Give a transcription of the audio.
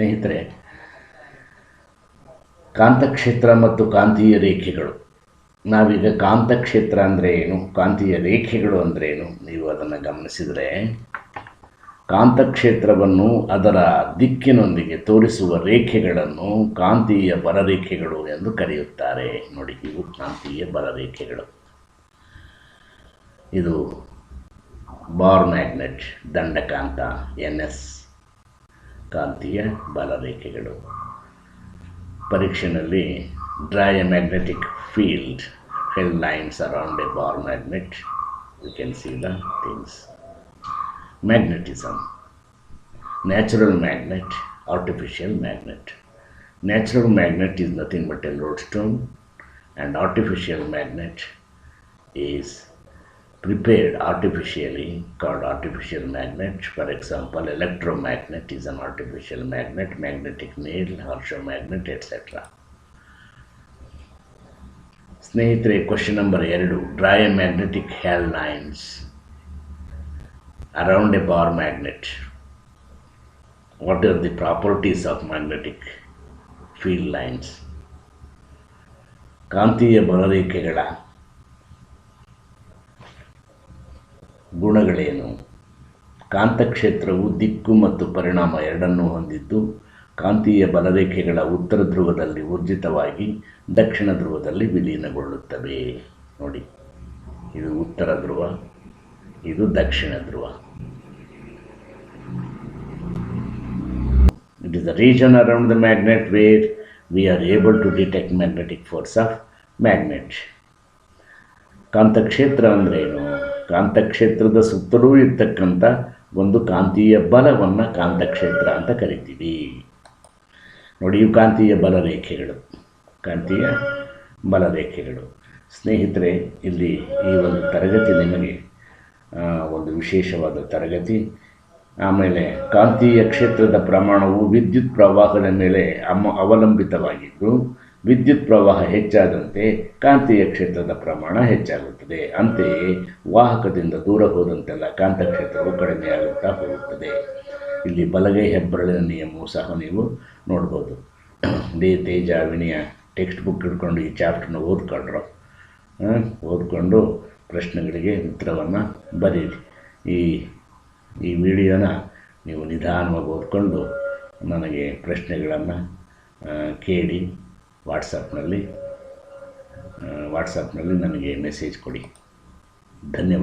ಸ್ನೇಹಿತರೆ, ಕಾಂತಕ್ಷೇತ್ರ ಮತ್ತು ಕಾಂತೀಯ ರೇಖೆಗಳು. ನಾವೀಗ ಕಾಂತಕ್ಷೇತ್ರ ಅಂದರೆ ಏನು, ಕಾಂತೀಯ ರೇಖೆಗಳು ಅಂದರೆ ಏನು, ನೀವು ಅದನ್ನು ಗಮನಿಸಿದರೆ, ಕಾಂತಕ್ಷೇತ್ರವನ್ನು ಅದರ ದಿಕ್ಕಿನೊಂದಿಗೆ ತೋರಿಸುವ ರೇಖೆಗಳನ್ನು ಕಾಂತೀಯ ಬಲರೇಖೆಗಳು ಎಂದು ಕರೆಯುತ್ತಾರೆ. ನೋಡಿ, ಇವು ಕಾಂತೀಯ ಬಲರೇಖೆಗಳು. ಇದು ಬಾರ್ ಮ್ಯಾಗ್ನೆಟ್ ದಂಡಕಾಂತ ಎನ್ ಎಸ್ ಕಾಂತೀಯ ಬಲರೇಖೆಗಳು ಪರೀಕ್ಷೆಯಲ್ಲಿ dry A magnetic field L lines around a bar magnet you can see the things magnetism natural magnet artificial magnet natural magnet is nothing but a lodestone and artificial magnet is prepared artificially called artificial magnet for example electromagnet is an artificial magnet magnetic needle magnet etc ಸ್ನೇಹಿತರೆ question number ಎರಡು dry magnetic ಹ್ಯಾಲ್ lines around a bar magnet. What are the properties of magnetic field lines? ಕಾಂತೀಯ ಬಲರೇಖೆಗಳ ಗುಣಗಳೇನು? ಕಾಂತಕ್ಷೇತ್ರವು ದಿಕ್ಕು ಮತ್ತು ಪರಿಣಾಮ ಎರಡನ್ನೂ ಹೊಂದಿದ್ದು, ಕಾಂತೀಯ ಬಲರೇಖೆಗಳ ಉತ್ತರ ಧ್ರುವದಲ್ಲಿ ಊರ್ಜಿತವಾಗಿ ದಕ್ಷಿಣ ಧ್ರುವದಲ್ಲಿ ವಿಲೀನಗೊಳ್ಳುತ್ತವೆ. ನೋಡಿ, ಇದು ಉತ್ತರ ಧ್ರುವ, ಇದು ದಕ್ಷಿಣ ಧ್ರುವ. It is the region around the magnet where we are able to detect magnetic force of magnet ಕಾಂತಕ್ಷೇತ್ರ ಅಂದ್ರೇನು? ಕಾಂತಕ್ಷೇತ್ರದ ಸುತ್ತಲೂ ಇರ್ತಕ್ಕಂಥ ಒಂದು ಕಾಂತೀಯ ಬಲವನ್ನು ಕಾಂತಕ್ಷೇತ್ರ ಅಂತ ಕರಿತೀವಿ. ನೋಡಿ, ಇವು ಕಾಂತೀಯ ಬಲರೇಖೆಗಳು, ಕಾಂತೀಯ ಬಲ ರೇಖೆಗಳು ಸ್ನೇಹಿತರೆ, ಇಲ್ಲಿ ಈ ಒಂದು ತರಗತಿ ನಿಮಗೆ ಒಂದು ವಿಶೇಷವಾದ ತರಗತಿ. ಆಮೇಲೆ ಕಾಂತೀಯ ಕ್ಷೇತ್ರದ ಪ್ರಮಾಣವು ವಿದ್ಯುತ್ ಪ್ರವಾಹದ ಮೇಲೆ ಅಮ, ಅವಲಂಬಿತವಾಗಿದ್ದು ವಿದ್ಯುತ್ ಪ್ರವಾಹ ಹೆಚ್ಚಾದಂತೆ ಕಾಂತೀಯ ಕ್ಷೇತ್ರದ ಪ್ರಮಾಣ ಹೆಚ್ಚಾಗುತ್ತದೆ. ಅಂತೆಯೇ ವಾಹಕದಿಂದ ದೂರ ಹೋದಂತೆಲ್ಲ ಕಾಂತಕ್ಷೇತ್ರವು ಕಡಿಮೆಯಾಗುತ್ತಾ ಹೋಗುತ್ತದೆ. ಇಲ್ಲಿ ಬಲಗೈ ಹೆಬ್ಬರಳಿನ ನಿಯಮವು ಸಹ ನೀವು ನೋಡ್ಬೋದು. ದೇ ತೇಜ ವಿನಯ ಟೆಕ್ಸ್ಟ್ ಬುಕ್ ಹಿಡ್ಕೊಂಡು ಈ ಚಾಪ್ಟರ್ನ ಓದ್ಕೊಂಡ್ರು. ಓದ್ಕೊಂಡು ಪ್ರಶ್ನೆಗಳಿಗೆ ಉತ್ತರವನ್ನು ಬರೀರಿ. ಈ ಈ ವಿಡಿಯೋನ ನೀವು ನಿಧಾನವಾಗಿ ಓದ್ಕೊಂಡು ನನಗೆ ಪ್ರಶ್ನೆಗಳನ್ನು ಕೇಳಿ. ವಾಟ್ಸಪ್ನಲ್ಲಿ ವಾಟ್ಸಪ್ನಲ್ಲಿ ನನಗೆ ಮೆಸೇಜ್ ಕೊಡಿ. ಧನ್ಯವಾದ.